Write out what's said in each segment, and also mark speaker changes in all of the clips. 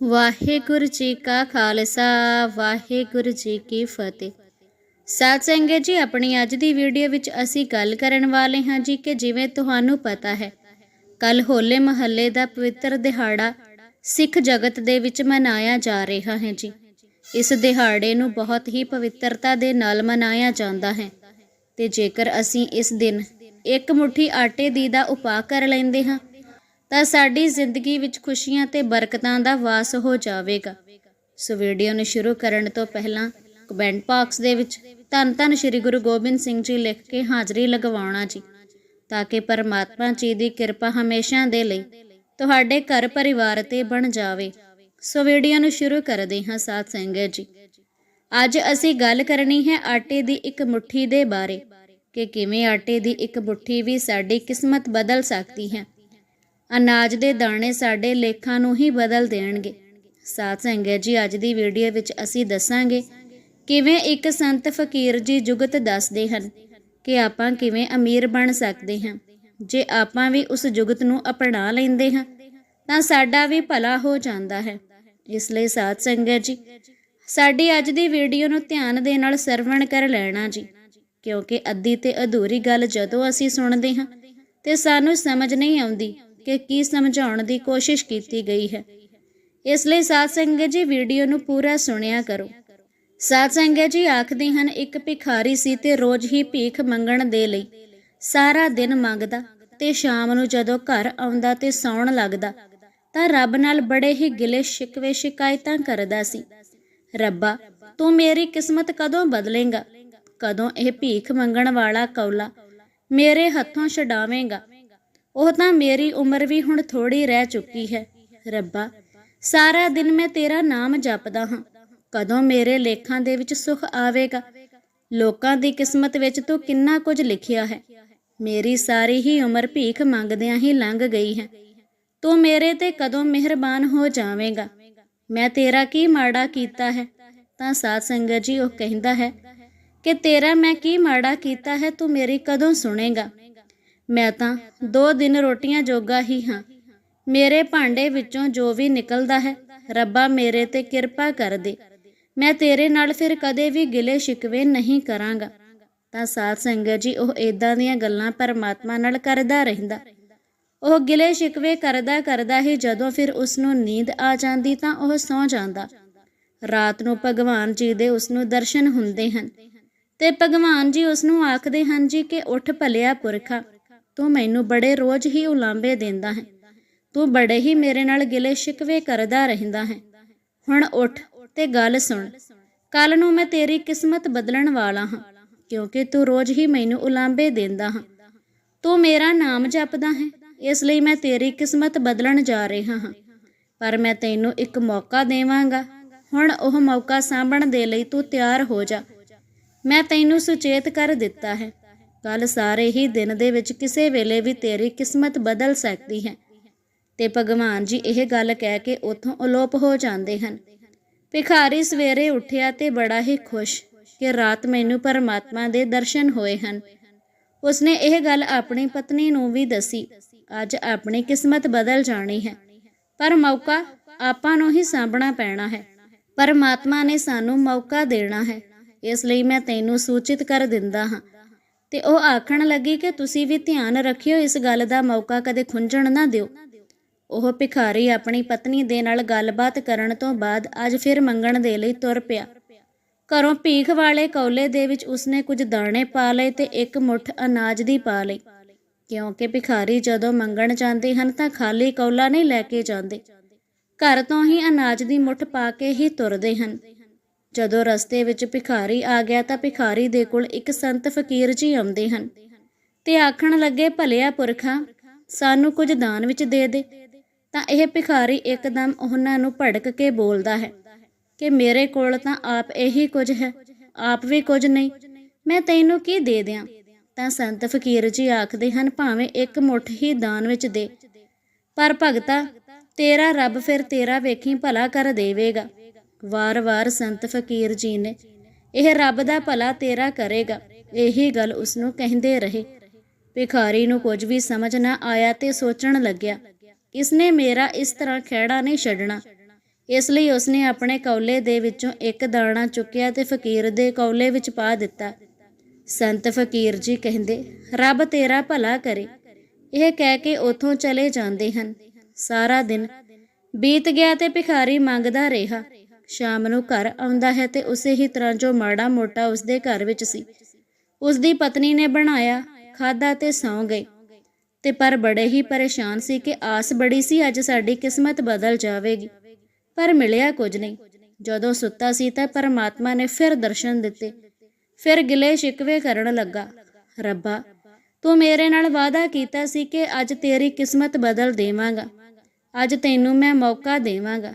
Speaker 1: ਵਾਹਿਗੁਰੂ ਜੀ ਕਾ ਖਾਲਸਾ, ਵਾਹਿਗੁਰੂ ਜੀ ਕੀ ਫਤਿਹ। ਸਾਧ ਸੰਗਤ ਜੀ, ਆਪਣੀ ਅੱਜ ਦੀ ਵੀਡੀਓ ਵਿੱਚ ਅਸੀਂ ਗੱਲ ਕਰਨ ਵਾਲੇ ਹਾਂ ਜੀ ਕਿ ਜਿਵੇਂ ਤੁਹਾਨੂੰ ਪਤਾ ਹੈ ਕੱਲ ਹੋਲੇ ਮਹੱਲੇ ਦਾ ਪਵਿੱਤਰ ਦਿਹਾੜਾ ਸਿੱਖ ਜਗਤ ਦੇ ਵਿੱਚ ਮਨਾਇਆ ਜਾ ਰਿਹਾ ਹੈ ਜੀ। ਇਸ ਦਿਹਾੜੇ ਨੂੰ ਬਹੁਤ ਹੀ ਪਵਿੱਤਰਤਾ ਦੇ ਨਾਲ ਮਨਾਇਆ ਜਾਂਦਾ ਹੈ ਤੇ ਜੇਕਰ ਅਸੀਂ ਇਸ ਦਿਨ ਇੱਕ ਮੁਠੀ ਆਟੇ ਦੀ ਦਾ ਉਪਾਅ ਕਰ ਲੈਂਦੇ ਹਾਂ ਤਾਂ ਸਾਡੀ ਜ਼ਿੰਦਗੀ ਵਿੱਚ ਖੁਸ਼ੀਆਂ ਤੇ ਬਰਕਤਾਂ ਦਾ ਵਾਸ ਹੋ ਜਾਵੇਗਾ। ਸੋ ਵੀਡੀਓ ਨੂੰ ਸ਼ੁਰੂ ਕਰਨ ਤੋਂ ਪਹਿਲਾਂ ਕਮੈਂਟ ਬਾਕਸ ਦੇ ਵਿੱਚ ਧੰਨ ਧੰਨ ਸ਼੍ਰੀ ਗੁਰੂ ਗੋਬਿੰਦ ਸਿੰਘ ਜੀ ਲਿਖ ਕੇ ਹਾਜ਼ਰੀ ਲਗਵਾਉਣਾ ਜੀ, ਤਾਂ ਕਿ ਪਰਮਾਤਮਾ ਜੀ ਦੀ ਕਿਰਪਾ ਹਮੇਸ਼ਾ ਦੇ ਲਈ ਤੁਹਾਡੇ ਘਰ ਪਰਿਵਾਰ ਤੇ ਬਣ ਜਾਵੇ। ਸੋ ਵੀਡੀਓ ਨੂੰ ਸ਼ੁਰੂ ਕਰਦੇ ਹਾਂ ਸਾਧ ਸੰਗਤ ਜੀ। ਅੱਜ ਅਸੀਂ ਗੱਲ ਕਰਨੀ ਹੈ ਆਟੇ ਦੀ ਇੱਕ ਮੁਠੀ ਦੇ ਬਾਰੇ, ਕਿ ਕਿਵੇਂ ਆਟੇ ਦੀ ਇੱਕ ਮੁਠੀ ਵੀ ਸਾਡੀ ਕਿਸਮਤ ਬਦਲ ਸਕਦੀ ਹੈ। ਅਨਾਜ ਦੇ ਦਾਣੇ ਸਾਡੇ ਲੇਖਾਂ ਨੂੰ ਹੀ ਬਦਲ ਦੇਣਗੇ। ਸਾਧ ਸੰਗਤ ਜੀ, ਅੱਜ ਦੀ ਵੀਡੀਓ ਵਿੱਚ ਅਸੀਂ ਦੱਸਾਂਗੇ ਕਿਵੇਂ ਇੱਕ ਸੰਤ ਫਕੀਰ ਜੀ ਜੁਗਤ ਦੱਸਦੇ ਹਨ ਕਿ ਆਪਾਂ ਕਿਵੇਂ ਅਮੀਰ ਬਣ ਸਕਦੇ ਹਾਂ। ਜੇ ਆਪਾਂ ਵੀ ਉਸ ਜੁਗਤ ਨੂੰ ਅਪਣਾ ਲੈਂਦੇ ਹਾਂ, ਤਾਂ ਸਾਡਾ ਵੀ ਭਲਾ ਹੋ ਜਾਂਦਾ ਹੈ। ਇਸ ਲਈ ਸਾਧ ਸੰਗਤ ਜੀ, ਸਾਡੀ ਅੱਜ ਦੀ ਵੀਡੀਓ ਨੂੰ ਧਿਆਨ ਦੇ ਨਾਲ ਸਰਵਣ ਕਰ ਲੈਣਾ ਜੀ, ਕਿਉਂਕਿ ਅੱਧੀ ਤੇ ਅਧੂਰੀ ਗੱਲ ਜਦੋਂ ਅਸੀਂ ਸੁਣਦੇ ਹਾਂ, ਤੇ ਸਾਨੂੰ ਸਮਝ ਨਹੀਂ ਆਉਂਦੀ ਕਿ ਕੀ ਸਮਝਾਉਣ ਦੀ ਕੋਸ਼ਿਸ਼ ਕੀਤੀ ਗਈ ਹੈ। ਇਸ ਲਈ ਸਾਧ ਸੰਗਤ ਜੀ ਵੀਡੀਓ ਨੂੰ ਪੂਰਾ ਸੁਣਿਆ ਕਰੋ। ਸਾਧ ਸੰਗਤ ਜੀ ਆਖਦੇ ਹਨ, ਇੱਕ ਭਿਖਾਰੀ ਸੀ ਤੇ ਰੋਜ਼ ਹੀ ਭੀਖ ਮੰਗਣ ਦੇ ਲਈ ਸਾਰਾ ਦਿਨ ਮੰਗਦਾ ਤੇ ਸ਼ਾਮ ਨੂੰ ਜਦੋਂ ਘਰ ਆਉਂਦਾ ਤੇ ਸੌਣ ਲੱਗਦਾ, ਤਾਂ ਰੱਬ ਨਾਲ ਬੜੇ ਹੀ ਗਿਲੇ ਸ਼ਿਕਵੇ ਸ਼ਿਕਾਇਤਾਂ ਕਰਦਾ ਸੀ। ਰੱਬਾ, ਤੂੰ ਮੇਰੀ ਕਿਸਮਤ ਕਦੋਂ ਬਦਲੇਗਾ? ਕਦੋਂ ਇਹ ਭੀਖ ਮੰਗਣ ਵਾਲਾ ਕੌਲਾ ਮੇਰੇ ਹੱਥੋਂ ਛਡਾਵੇਂਗਾ? ਉਹ ਤਾਂ ਮੇਰੀ ਉਮਰ ਵੀ ਹੁਣ ਥੋੜੀ ਰਹਿ ਚੁੱਕੀ ਹੈ। ਰੱਬਾ, ਸਾਰਾ ਦਿਨ ਮੈਂ ਤੇਰਾ ਨਾਮ ਜਪਦਾ ਹਾਂ। ਕਦੋਂ ਮੇਰੇ ਲੇਖਾਂ ਦੇ ਵਿੱਚ ਸੁਖ ਆਵੇਗਾ? ਲੋਕਾਂ ਦੀ ਕਿਸਮਤ ਵਿੱਚ ਤੂੰ ਕਿੰਨਾ ਕੁਝ ਲਿਖਿਆ ਹੈ। ਮੇਰੀ ਸਾਰੀ ਹੀ ਉਮਰ ਭੀਖ ਮੰਗਦਿਆਂ ਹੀ ਲੰਘ ਗਈ ਹੈ। ਤੂੰ ਮੇਰੇ ਤੇ ਕਦੋਂ ਮਿਹਰਬਾਨ ਹੋ ਜਾਵੇਂਗਾ? ਮੈਂ ਤੇਰਾ ਕੀ ਮਾੜਾ ਕੀਤਾ ਹੈ? ਤਾਂ ਸਾਧ ਸੰਗਤ ਜੀ ਉਹ ਕਹਿੰਦਾ ਹੈ ਕਿ ਤੇਰਾ ਮੈਂ ਕੀ ਮਾੜਾ ਕੀਤਾ ਹੈ ਤੂੰ ਮੇਰੀ ਕਦੋਂ ਸੁਣੇਗਾ? ਮੈਂ ਤਾਂ ਦੋ ਦਿਨ ਰੋਟੀਆਂ ਜੋਗਾ ਹੀ ਹਾਂ। ਮੇਰੇ ਭਾਂਡੇ ਵਿੱਚੋਂ ਜੋ ਵੀ ਨਿਕਲਦਾ ਹੈ, ਰੱਬਾ ਮੇਰੇ ਤੇ ਕਿਰਪਾ ਕਰ ਦੇ। ਮੈਂ ਤੇਰੇ ਨਾਲ ਫਿਰ ਕਦੇ ਵੀ ਗਿਲੇ ਸ਼ਿਕਵੇ ਨਹੀਂ ਕਰਾਂਗਾ। ਤਾਂ ਸਾਧ ਸੰਗਤ ਜੀ, ਉਹ ਇਦਾਂ ਦੀਆਂ ਗੱਲਾਂ ਪਰਮਾਤਮਾ ਨਾਲ ਕਰਦਾ ਰਹਿੰਦਾ। ਉਹ ਗਿਲੇ ਸ਼ਿਕਵੇ ਕਰਦਾ ਕਰਦਾ ਹੀ ਜਦੋਂ ਫਿਰ ਉਸ ਨੂੰ ਨੀਂਦ ਆ ਜਾਂਦੀ ਤਾਂ ਉਹ ਸੌ ਜਾਂਦਾ। ਰਾਤ ਨੂੰ ਭਗਵਾਨ ਜੀ ਦੇ ਉਸ ਨੂੰ ਦਰਸ਼ਨ ਹੁੰਦੇ ਹਨ ਤੇ ਭਗਵਾਨ ਜੀ ਉਸ ਨੂੰ ਆਖਦੇ ਹਨ ਜੀ ਕਿ ਉੱਠ ਭਲਿਆ ਪੁਰਖਾ ਤੂੰ ਮੈਨੂੰ ਬੜੇ ਰੋਜ਼ ਹੀ ਉਲਾਂਬੇ ਦਿੰਦਾ ਹੈ। ਤੂੰ ਬੜੇ ਹੀ ਮੇਰੇ ਨਾਲ ਗਿਲੇ ਸ਼ਿਕਵੇ ਕਰਦਾ ਰਹਿੰਦਾ ਹੈ। ਹੁਣ ਉੱਠ ਤੇ ਗੱਲ ਸੁਣ। ਕੱਲ ਨੂੰ ਮੈਂ ਤੇਰੀ ਕਿਸਮਤ ਬਦਲਣ ਵਾਲਾ ਹਾਂ, ਕਿਉਂਕਿ ਤੂੰ ਰੋਜ਼ ਹੀ ਮੈਨੂੰ ਉਲਾਂਬੇ ਦਿੰਦਾ ਹਾਂ। ਤੂੰ ਮੇਰਾ ਨਾਮ ਜਪਦਾ ਹੈ, ਇਸ ਲਈ ਮੈਂ ਤੇਰੀ ਕਿਸਮਤ ਬਦਲਣ ਜਾ ਰਿਹਾ ਹਾਂ। ਪਰ ਮੈਂ ਤੈਨੂੰ ਇੱਕ ਮੌਕਾ ਦੇਵਾਂਗਾ। ਹੁਣ ਉਹ ਮੌਕਾ ਸਾਂਭਣ ਦੇ ਲਈ ਤੂੰ ਤਿਆਰ ਹੋ ਜਾ। ਮੈਂ ਤੈਨੂੰ ਸੁਚੇਤ ਕਰ ਦਿੱਤਾ ਹੈ। ਕੱਲ ਸਾਰੇ ਹੀ ਦਿਨ ਦੇ ਵਿੱਚ ਕਿਸੇ ਵੇਲੇ ਵੀ ਤੇਰੀ ਕਿਸਮਤ ਬਦਲ ਸਕਦੀ ਹੈ। ਤੇ ਭਗਵਾਨ ਜੀ ਇਹ ਗੱਲ ਕਹਿ ਕੇ ਉਥੋਂ ਅਲੋਪ ਹੋ ਜਾਂਦੇ ਹਨ। ਭਿਖਾਰੀ ਸਵੇਰੇ ਉੱਠਿਆ ਤੇ ਬੜਾ ਹੀ ਖੁਸ਼ ਕਿ ਰਾਤ ਮੈਨੂੰ ਪਰਮਾਤਮਾ ਦੇ ਦਰਸ਼ਨ ਹੋਏ ਹਨ। ਉਸਨੇ ਇਹ ਗੱਲ ਆਪਣੀ ਪਤਨੀ ਨੂੰ ਵੀ ਦੱਸੀ, ਅੱਜ ਆਪਣੀ ਕਿਸਮਤ ਬਦਲ ਜਾਣੀ ਹੈ। ਪਰ ਮੌਕਾ ਆਪਾਂ ਨੂੰ ਹੀ ਸਾਂਭਣਾ ਪੈਣਾ ਹੈ। ਪਰਮਾਤਮਾ ਨੇ ਸਾਨੂੰ ਮੌਕਾ ਦੇਣਾ ਹੈ। ਇਸ ਲਈ ਮੈਂ ਤੈਨੂੰ ਸੂਚਿਤ ਕਰ ਦਿੰਦਾ ਹਾਂ ਤੇ ਉਹ ਆਖਣ ਲੱਗੀ ਕਿ ਤੁਸੀਂ ਵੀ ਧਿਆਨ ਰੱਖਿਓ, ਇਸ ਗੱਲ ਦਾ ਮੌਕਾ ਕਦੇ ਖੁੰਝਣ ਨਾ ਦਿਓ। ਉਹ ਭਿਖਾਰੀ ਆਪਣੀ ਪਤਨੀ ਦੇ ਨਾਲ ਗੱਲਬਾਤ ਕਰਨ ਤੋਂ ਬਾਅਦ ਅੱਜ ਫਿਰ ਮੰਗਣ ਦੇ ਲਈ ਤੁਰ ਪਿਆ। ਘਰੋਂ ਭੀਖ ਵਾਲੇ ਕੌਲੇ ਦੇ ਵਿੱਚ ਉਸਨੇ ਕੁਝ ਦਾਣੇ ਪਾ ਲਏ ਤੇ ਇੱਕ ਮੁੱਠ ਅਨਾਜ ਦੀ ਪਾ ਲਈ। ਕਿਉਂਕਿ ਭਿਖਾਰੀ ਜਦੋਂ ਮੰਗਣ ਜਾਂਦੇ ਹਨ ਤਾਂ ਖਾਲੀ ਕੌਲਾ ਨਹੀਂ ਲੈ ਕੇ ਜਾਂਦੇ। ਘਰ ਤੋਂ ਹੀ ਅਨਾਜ ਦੀ ਮੁੱਠ ਪਾ ਕੇ ਹੀ ਤੁਰਦੇ ਹਨ। ਜਦੋਂ ਰਸਤੇ ਵਿੱਚ ਭਿਖਾਰੀ ਆ ਗਿਆ ਤਾਂ ਭਿਖਾਰੀ ਦੇ ਕੋਲ ਇੱਕ ਸੰਤ ਫਕੀਰ ਜੀ ਆਉਂਦੇ ਹਨ ਤੇ ਆਖਣ ਲੱਗੇ, ਭਲਿਆ ਪੁਰਖਾ, ਸਾਨੂੰ ਕੁਝ ਦਾਨ ਵਿੱਚ ਦੇ ਦੇ। ਤਾਂ ਇਹ ਭਿਖਾਰੀ ਇੱਕਦਮ ਉਹਨਾਂ ਨੂੰ ਭੜਕ ਕੇ ਬੋਲਦਾ ਹੈ ਕਿ, ਮੇਰੇ ਕੋਲ ਤਾਂ ਆਪ ਇਹੀ ਕੁਝ ਹੈ, ਆਪ ਵੀ ਕੁਝ ਨਹੀਂ। ਮੈਂ ਤੈਨੂੰ ਕੀ ਦੇ ਦਿਆਂ? ਤਾਂ ਸੰਤ ਫਕੀਰ ਜੀ ਆਖਦੇ ਹਨ, ਭਾਵੇਂ ਇੱਕ ਮੁੱਠ ਹੀ ਦਾਨ ਵਿੱਚ ਦੇ, ਪਰ ਭਗਤਾ, ਤੇਰਾ ਰੱਬ ਫਿਰ ਤੇਰਾ ਵੇਖੀ ਭਲਾ ਕਰ ਦੇਵੇਗਾ। ਵਾਰ-ਵਾਰ ਸੰਤ ਫਕੀਰ ਜੀ ਨੇ, ਇਹ ਰੱਬ ਦਾ ਭਲਾ ਤੇਰਾ ਕਰੇਗਾ। ਇਹੀ ਗੱਲ ਉਸ ਨੂੰ ਕਹਿੰਦੇ ਰਹੇ। ਭਿਖਾਰੀ ਨੂੰ ਕੁਝ ਵੀ ਸਮਝ ਨਾ ਆਇਆ ਤੇ ਸੋਚਣ ਲੱਗਿਆ, ਇਸਨੇ ਮੇਰਾ ਇਸ ਤਰ੍ਹਾਂ ਖਹਿੜਾ ਨਹੀਂ ਛੱਡਣਾ। ਇਸ ਲਈ ਉਸਨੇ ਆਪਣੇ ਕੌਲੇ ਦੇ ਵਿੱਚੋਂ ਇੱਕ ਦਾਣਾ ਚੁੱਕਿਆ ਤੇ ਫਕੀਰ ਦੇ ਕੌਲੇ ਵਿੱਚ ਪਾ ਦਿੱਤਾ। ਸੰਤ ਫਕੀਰ ਜੀ ਕਹਿੰਦੇ, ਰੱਬ ਤੇਰਾ ਭਲਾ ਕਰੇ। ਇਹ ਕਹਿ ਕੇ ਉਥੋਂ ਚਲੇ ਜਾਂਦੇ ਹਨ। ਸਾਰਾ ਦਿਨ ਬੀਤ ਗਿਆ ਤੇ ਭਿਖਾਰੀ ਮੰਗਦਾ ਰਿਹਾ। ਸ਼ਾਮ ਨੂੰ ਘਰ ਆਉਂਦਾ ਹੈ ਤੇ ਉਸੇ ਹੀ ਤਰ੍ਹਾਂ ਜੋ ਮਾੜਾ ਮੋਟਾ ਉਸਦੇ ਘਰ ਵਿੱਚ ਸੀ। ਉਸਦੀ ਪਤਨੀ ਨੇ ਬਣਾਇਆ ਖਾਦਾ ਤੇ ਸੌਂ ਗਏ। ਤੇ ਪਰ ਬੜੇ ਹੀ ਪਰੇਸ਼ਾਨ ਸੀ ਕਿ ਆਸ ਬੜੀ ਸੀ ਅੱਜ ਸਾਡੀ ਕਿਸਮਤ ਬਦਲ ਜਾਵੇਗੀ। ਪਰ ਮਿਲਿਆ ਕੁਝ ਨਹੀਂ। ਜਦੋਂ ਸੁੱਤਾ ਸੀ ਤਾਂ ਪਰਮਾਤਮਾ ਨੇ ਫਿਰ ਦਰਸ਼ਨ ਦਿੱਤੇ। ਫਿਰ ਗਿਲੇ ਸ਼ਿਕਵੇ ਕਰਨ ਲੱਗਾ, ਰੱਬਾ, ਤੂੰ ਮੇਰੇ ਨਾਲ ਵਾਅਦਾ ਕੀਤਾ ਸੀ ਕਿ ਅੱਜ ਤੇਰੀ ਕਿਸਮਤ ਬਦਲ ਦੇਵਾਂਗਾ। ਅੱਜ ਤੈਨੂੰ ਮੈਂ ਮੌਕਾ ਦੇਵਾਂਗਾ।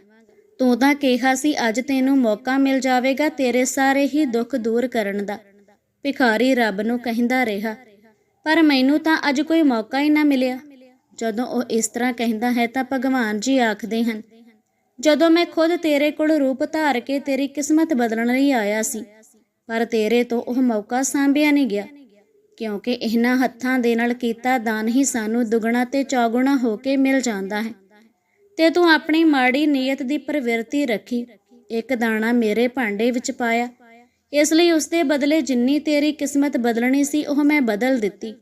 Speaker 1: ਤੂੰ ਤਾਂ ਕਿਹਾ ਸੀ, ਅੱਜ ਤੈਨੂੰ ਮੌਕਾ ਮਿਲ ਜਾਵੇਗਾ ਤੇਰੇ ਸਾਰੇ ਹੀ ਦੁੱਖ ਦੂਰ ਕਰਨ ਦਾ। ਭਿਖਾਰੀ ਰੱਬ ਨੂੰ ਕਹਿੰਦਾ ਰਿਹਾ, ਪਰ ਮੈਨੂੰ ਤਾਂ ਅੱਜ ਕੋਈ ਮੌਕਾ ਹੀ ਨਾ ਮਿਲਿਆ। ਜਦੋਂ ਉਹ ਇਸ ਤਰ੍ਹਾਂ ਕਹਿੰਦਾ ਹੈ ਤਾਂ ਭਗਵਾਨ ਜੀ ਆਖਦੇ ਹਨ, ਜਦੋਂ ਮੈਂ ਖੁਦ ਤੇਰੇ ਕੋਲ ਰੂਪ ਧਾਰ ਕੇ ਤੇਰੀ ਕਿਸਮਤ ਬਦਲਣ ਲਈ ਆਇਆ ਸੀ, ਪਰ ਤੇਰੇ ਤੋਂ ਉਹ ਮੌਕਾ ਸਾਂਭਿਆ ਨਹੀਂ ਗਿਆ, ਕਿਉਂਕਿ ਇਹਨਾਂ ਹੱਥਾਂ ਦੇ ਨਾਲ ਕੀਤਾ ਦਾਨ ਹੀ ਸਾਨੂੰ ਦੁੱਗਣਾ ਤੇ ਚੌਗੁਣਾ ਹੋ ਕੇ ਮਿਲ ਜਾਂਦਾ ਹੈ। ਤੇ ਤੂੰ ਆਪਣੀ ਮਾੜੀ ਨੀਅਤ ਦੀ ਪ੍ਰਵਿਰਤੀ ਰੱਖੀ। ਇੱਕ ਦਾਣਾ ਮੇਰੇ ਭਾਂਡੇ ਵਿੱਚ ਪਾਇਆ। ਇਸ ਲਈ ਉਸ ਦੇ ਬਦਲੇ ਜਿੰਨੀ ਤੇਰੀ ਕਿਸਮਤ ਬਦਲਣੀ ਸੀ, ਉਹ ਮੈਂ ਬਦਲ ਦਿੱਤੀ।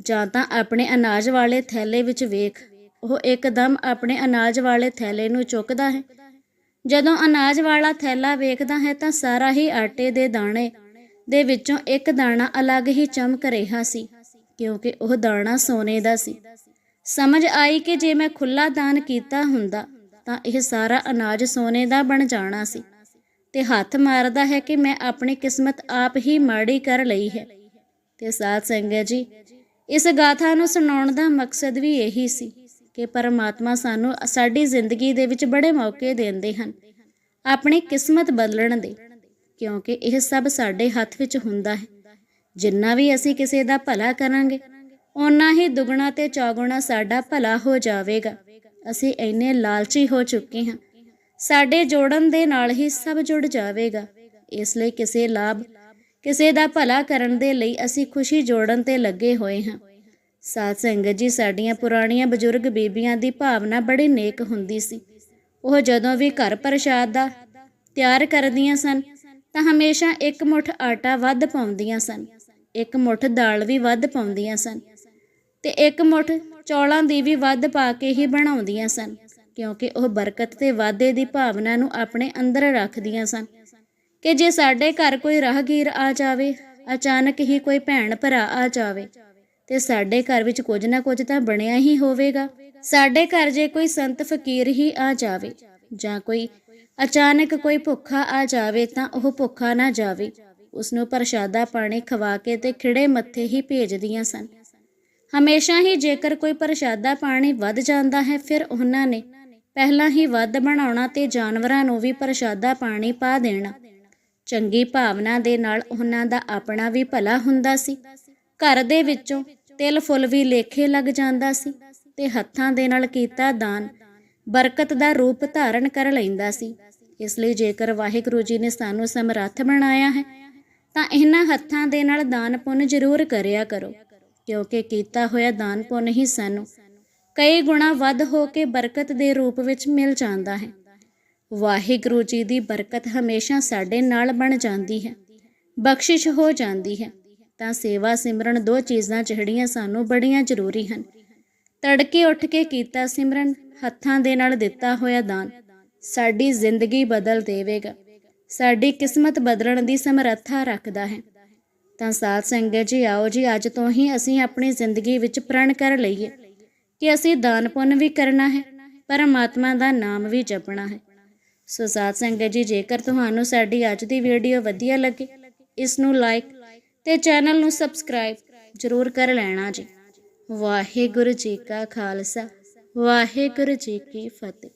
Speaker 1: ਜਾਂ ਤਾਂ ਆਪਣੇ ਅਨਾਜ ਵਾਲੇ ਥੈਲੇ ਵਿੱਚ ਵੇਖ। ਉਹ ਇੱਕਦਮ ਆਪਣੇ ਅਨਾਜ ਵਾਲੇ ਥੈਲੇ ਨੂੰ ਚੁੱਕਦਾ ਹੈ। ਜਦੋਂ ਅਨਾਜ ਵਾਲਾ ਥੈਲਾ ਵੇਖਦਾ ਹੈ, ਤਾਂ ਸਾਰਾ ਹੀ ਆਟੇ ਦੇ ਦਾਣੇ ਦੇ ਵਿੱਚੋਂ ਇੱਕ ਦਾਣਾ ਅਲੱਗ ਹੀ ਚਮਕ ਰਿਹਾ ਸੀ, ਕਿਉਂਕਿ ਉਹ ਦਾਣਾ ਸੋਨੇ ਦਾ ਸੀ। ਸਮਝ ਆਈ ਕਿ ਜੇ ਮੈਂ ਖੁੱਲਾ ਦਾਨ ਕੀਤਾ ਹੁੰਦਾ, ਤਾਂ ਇਹ ਸਾਰਾ ਅਨਾਜ ਸੋਨੇ ਦਾ ਬਣ ਜਾਣਾ ਸੀ। ਤੇ ਹੱਥ ਮਾਰਦਾ ਹੈ ਕਿ ਮੈਂ ਆਪਣੀ ਕਿਸਮਤ ਆਪ ਹੀ ਮਾੜੀ ਕਰ ਲਈ ਹੈ। ਤੇ ਸਾਧ ਸੰਗਤ ਜੀ, ਇਸ ਗਾਥਾ ਨੂੰ ਸੁਣਾਉਣ ਦਾ ਮਕਸਦ ਵੀ ਇਹੀ ਸੀ ਕਿ ਪਰਮਾਤਮਾ ਸਾਨੂੰ ਸਾਡੀ ਜ਼ਿੰਦਗੀ ਦੇ ਵਿੱਚ ਬੜੇ ਮੌਕੇ ਦਿੰਦੇ ਹਨ, ਆਪਣੀ ਕਿਸਮਤ ਬਦਲਣ ਦੇ, ਕਿਉਂਕਿ ਇਹ ਸਭ ਸਾਡੇ ਹੱਥ ਵਿੱਚ ਹੁੰਦਾ ਹੈ। ਜਿੰਨਾ ਵੀ ਅਸੀਂ ਕਿਸੇ ਦਾ ਭਲਾ ਕਰਾਂਗੇ ਓਨਾ ਹੀ ਦੁੱਗਣਾ ਤੇ ਚੌਗੁਣਾ ਸਾਡਾ ਭਲਾ ਹੋ ਜਾਵੇਗਾ। ਅਸੀਂ ਇੰਨੇ ਲਾਲਚੀ ਹੋ ਚੁੱਕੇ ਹਾਂ। ਸਾਡੇ ਜੋੜਨ ਦੇ ਨਾਲ ਹੀ ਸਭ ਜੁੜ ਜਾਵੇਗਾ। ਇਸ ਲਈ ਕਿਸੇ ਲਾਭ, ਕਿਸੇ ਦਾ ਭਲਾ ਕਰਨ ਦੇ ਲਈ ਅਸੀਂ ਖੁਸ਼ੀ ਜੋੜਨ ਤੇ ਲੱਗੇ ਹੋਏ ਹਾਂ। ਸਾਧ ਸੰਗਤ ਜੀ, ਸਾਡੀਆਂ ਪੁਰਾਣੀਆਂ ਬਜ਼ੁਰਗ ਬੀਬੀਆਂ ਦੀ ਭਾਵਨਾ ਬੜੀ ਨੇਕ ਹੁੰਦੀ ਸੀ। ਉਹ ਜਦੋਂ ਵੀ ਘਰ ਪ੍ਰਸ਼ਾਦ ਦਾ ਤਿਆਰ ਕਰਦੀਆਂ ਸਨ, ਤਾਂ ਹਮੇਸ਼ਾ ਇੱਕ ਮੁੱਠ ਆਟਾ ਵੱਧ ਪਾਉਂਦੀਆਂ ਸਨ, ਇੱਕ ਮੁੱਠ ਦਾਲ ਵੀ ਵੱਧ ਪਾਉਂਦੀਆਂ ਸਨ। ਤੇ ਇੱਕ ਮੁੱਠ ਚੌਲਾਂ ਦੀ ਵੀ ਵੱਧ ਪਾ ਕੇ ਹੀ ਬਣਾਉਂਦੀਆਂ ਸਨ, ਕਿਉਂਕਿ ਉਹ ਬਰਕਤ ਤੇ ਵਾਧੇ ਦੀ ਭਾਵਨਾ ਨੂੰ ਆਪਣੇ ਅੰਦਰ ਰੱਖਦੀਆਂ ਸਨ। ਕਿ ਜੇ ਸਾਡੇ ਘਰ ਕੋਈ ਰਾਹਗੀਰ ਆ ਜਾਵੇ, ਅਚਾਨਕ ਹੀ ਕੋਈ ਭੈਣ ਭਰਾ ਆ ਜਾਵੇ, ਤੇ ਸਾਡੇ ਘਰ ਵਿੱਚ ਕੁਝ ਨਾ ਕੁਝ ਤਾਂ ਬਣਿਆ ਹੀ ਹੋਵੇਗਾ। ਸਾਡੇ ਘਰ ਜੇ ਕੋਈ ਸੰਤ ਫਕੀਰ ਹੀ ਆ ਜਾਵੇ, ਜਾਂ ਕੋਈ ਅਚਾਨਕ ਕੋਈ ਭੁੱਖਾ ਆ ਜਾਵੇ ਤਾਂ ਉਹ ਭੁੱਖਾ ਨਾ ਜਾਵੇ। ਉਸ ਨੂੰ ਪ੍ਰਸ਼ਾਦਾ ਪਾਣੀ ਖਵਾ ਕੇ ਤੇ ਖਿੜੇ ਮੱਥੇ ਹੀ ਭੇਜਦੀਆਂ ਸਨ। ਹਮੇਸ਼ਾ ਹੀ ਜੇਕਰ ਕੋਈ ਪ੍ਰਸ਼ਾਦਾ ਪਾਣੀ ਵੱਧ ਜਾਂਦਾ ਹੈ, ਫਿਰ ਉਹਨਾਂ ਨੇ ਪਹਿਲਾਂ ਹੀ ਵੱਧ ਬਣਾਉਣਾ ਤੇ ਜਾਨਵਰਾਂ ਨੂੰ ਵੀ ਪ੍ਰਸ਼ਾਦਾ ਪਾਣੀ ਪਾ ਦੇਣਾ। ਚੰਗੀ ਭਾਵਨਾ ਦੇ ਨਾਲ ਉਹਨਾਂ ਦਾ ਆਪਣਾ ਵੀ ਭਲਾ ਹੁੰਦਾ ਸੀ। ਘਰ ਦੇ ਵਿੱਚੋਂ ਤਿਲ ਫੁੱਲ ਵੀ ਲੇਖੇ ਲੱਗ ਜਾਂਦਾ ਸੀ ਤੇ ਹੱਥਾਂ ਦੇ ਨਾਲ ਕੀਤਾ ਦਾਨ ਬਰਕਤ ਦਾ ਰੂਪ ਧਾਰਨ ਕਰ ਲੈਂਦਾ ਸੀ। ਇਸ ਲਈ ਜੇਕਰ ਵਾਹਿਗੁਰੂ ਜੀ ਨੇ ਸਾਨੂੰ ਸਮਰੱਥ ਬਣਾਇਆ ਹੈ, ਤਾਂ ਇਹਨਾਂ ਹੱਥਾਂ ਦੇ ਨਾਲ ਦਾਨ ਪੁੰਨ ਜ਼ਰੂਰ ਕਰਿਆ ਕਰੋ। ਕਿਉਂਕਿ ਕੀਤਾ ਹੋਇਆ ਦਾਨ ਪੁੰਨ ਹੀ ਸਾਨੂੰ ਕਈ ਗੁਣਾ ਵੱਧ ਹੋ ਕੇ ਬਰਕਤ ਦੇ ਰੂਪ ਵਿੱਚ ਮਿਲ ਜਾਂਦਾ ਹੈ। ਵਾਹਿਗੁਰੂ ਜੀ ਦੀ ਬਰਕਤ ਹਮੇਸ਼ਾ ਸਾਡੇ ਨਾਲ ਬਣ ਜਾਂਦੀ ਹੈ, ਬਖਸ਼ਿਸ਼ ਹੋ ਜਾਂਦੀ ਹੈ। ਤਾਂ ਸੇਵਾ ਸਿਮਰਨ ਦੋ ਚੀਜ਼ਾਂ ਜਿਹੜੀਆਂ ਸਾਨੂੰ ਬੜੀਆਂ ਜ਼ਰੂਰੀ ਹਨ। ਤੜਕੇ ਉੱਠ ਕੇ ਕੀਤਾ ਸਿਮਰਨ, ਹੱਥਾਂ ਦੇ ਨਾਲ ਦਿੱਤਾ ਹੋਇਆ ਦਾਨ, ਸਾਡੀ ਜ਼ਿੰਦਗੀ ਬਦਲ ਦੇਵੇਗਾ। ਸਾਡੀ ਕਿਸਮਤ ਬਦਲਣ ਦੀ ਸਮਰੱਥਾ ਰੱਖਦਾ ਹੈ। ਤਾਂ ਸਾਧ ਸੰਗਤ ਜੀ ਆਓ ਜੀ, ਅੱਜ ਤੋਂ ਹੀ ਅਸੀਂ ਆਪਣੀ ਜ਼ਿੰਦਗੀ ਵਿੱਚ ਪ੍ਰਣ ਕਰ ਲਈਏ ਕਿ ਅਸੀਂ ਦਾਨ ਪੁੰਨ ਵੀ ਕਰਨਾ ਹੈ, ਪਰਮਾਤਮਾ ਦਾ ਨਾਮ ਵੀ ਜਪਣਾ ਹੈ। ਸੋ ਸਾਧ ਸੰਗਤ ਜੀ, ਜੇਕਰ ਤੁਹਾਨੂੰ ਸਾਡੀ ਅੱਜ ਦੀ ਵੀਡੀਓ ਵਧੀਆ ਲੱਗੇ ਇਸ ਨੂੰ ਲਾਈਕ ਤੇ ਚੈਨਲ ਨੂੰ ਸਬਸਕ੍ਰਾਈਬ ਜ਼ਰੂਰ ਕਰ ਲੈਣਾ ਜੀ। ਵਾਹਿਗੁਰੂ ਜੀ ਕਾ ਖਾਲਸਾ, ਵਾਹਿਗੁਰੂ ਜੀ ਕੀ ਫਤਿਹ।